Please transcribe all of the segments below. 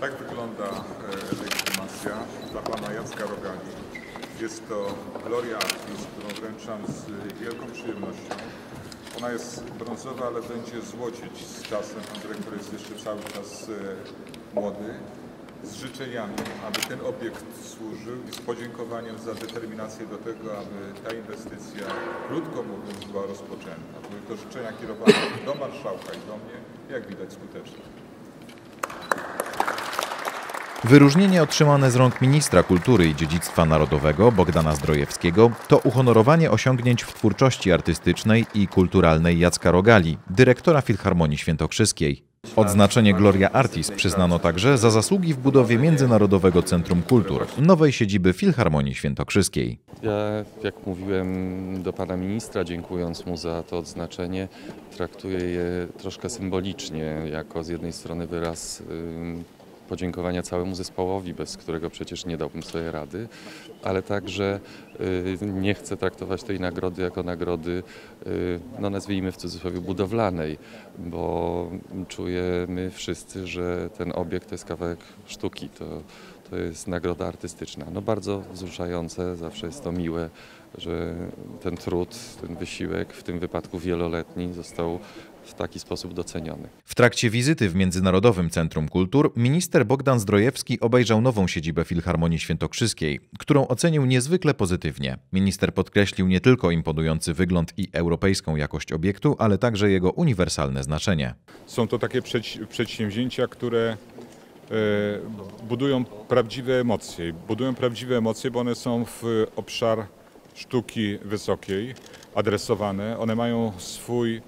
Tak wygląda e, legitymacja dla pana Jacka Rogali. Jest to Gloria Artis, którą wręczam z wielką przyjemnością. Ona jest brązowa, ale będzie złocieć z czasem. Pan dyrektor jest jeszcze cały czas e, młody. Z życzeniami, aby ten obiekt służył i z podziękowaniem za determinację do tego, aby ta inwestycja, krótko mówiąc, była rozpoczęta. Były to życzenia kierowane do marszałka i do mnie, jak widać skutecznie. Wyróżnienie otrzymane z rąk ministra kultury i dziedzictwa narodowego Bogdana Zdrojewskiego to uhonorowanie osiągnięć w twórczości artystycznej i kulturalnej Jacka Rogali, dyrektora Filharmonii Świętokrzyskiej. Odznaczenie Gloria Artis przyznano także za zasługi w budowie Międzynarodowego Centrum Kultur, nowej siedziby Filharmonii Świętokrzyskiej. Ja, jak mówiłem do pana ministra, dziękując mu za to odznaczenie, traktuję je troszkę symbolicznie, jako z jednej strony wyraz podziękowania całemu zespołowi, bez którego przecież nie dałbym sobie rady, ale także y, nie chcę traktować tej nagrody jako nagrody, y, no nazwijmy w cudzysłowie, budowlanej, bo czujemy wszyscy, że ten obiekt to jest kawałek sztuki, to, to jest nagroda artystyczna. No bardzo wzruszające, zawsze jest to miłe, że ten trud, ten wysiłek, w tym wypadku wieloletni, został w taki sposób doceniony. W trakcie wizyty w Międzynarodowym Centrum Kultur minister Bogdan Zdrojewski obejrzał nową siedzibę Filharmonii Świętokrzyskiej, którą ocenił niezwykle pozytywnie. Minister podkreślił nie tylko imponujący wygląd i europejską jakość obiektu, ale także jego uniwersalne znaczenie. Są to takie przed- przedsięwzięcia, które budują prawdziwe emocje. Budują prawdziwe emocje, bo one są w obszar sztuki wysokiej adresowane. One mają swój e,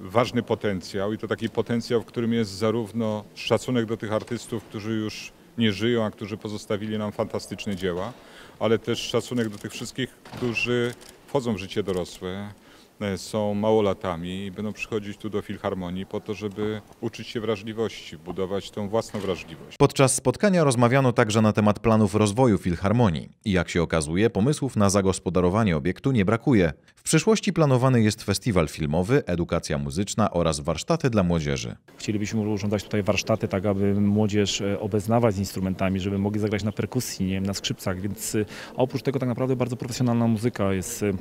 ważny potencjał i to taki potencjał, w którym jest zarówno szacunek do tych artystów, którzy już nie żyją, a którzy pozostawili nam fantastyczne dzieła, ale też szacunek do tych wszystkich, którzy wchodzą w życie dorosłe, są małolatami i będą przychodzić tu do Filharmonii po to, żeby uczyć się wrażliwości, budować tą własną wrażliwość. Podczas spotkania rozmawiano także na temat planów rozwoju Filharmonii i jak się okazuje, pomysłów na zagospodarowanie obiektu nie brakuje. W przyszłości planowany jest festiwal filmowy, edukacja muzyczna oraz warsztaty dla młodzieży. Chcielibyśmy urządzać tutaj warsztaty, tak aby młodzież e, obeznawać z instrumentami, żeby mogli zagrać na perkusji, nie wiem, na skrzypcach, więc e, oprócz tego tak naprawdę bardzo profesjonalna muzyka jest e, e,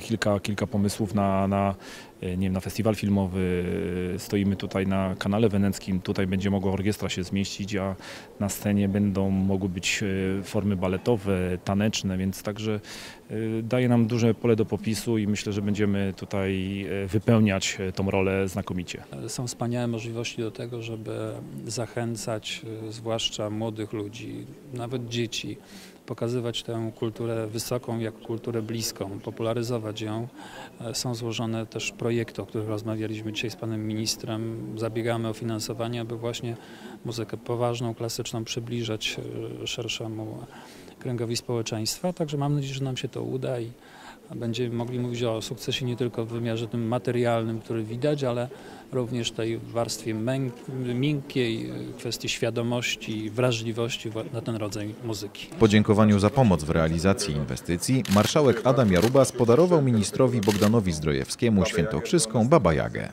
kilka, kilka pomysłów na, na, e, nie wiem, na festiwal filmowy. E, Stoimy tutaj na kanale weneckim, tutaj będzie mogła orkiestra się zmieścić, a na scenie będą mogły być e, formy baletowe, taneczne, więc także e, daje nam duże pole do popisu i myślę, że będziemy tutaj e, wypełniać e, tą rolę znakomicie. Są wspaniałe możliwości do tego, żeby zachęcać zwłaszcza młodych ludzi, nawet dzieci, pokazywać tę kulturę wysoką jak kulturę bliską, popularyzować ją. E, Są złożone też projekty, o których rozmawialiśmy dzisiaj z panem ministrem. Zabiegamy o finansowanie, aby właśnie muzykę poważną, klasyczną przybliżać y, szerszemu kręgowi społeczeństwa. Także mam nadzieję, że nam się to uda i będziemy mogli mówić o sukcesie nie tylko w wymiarze tym materialnym, który widać, ale również tej warstwie miękkiej, y, kwestii świadomości, wrażliwości na ten rodzaj muzyki. W podziękowaniu za pomoc w realizacji inwestycji marszałek Adam Jarubas podarował ministrowi Bogdanowi Zdrojewskiemu świętokrzyską Baba Jagę.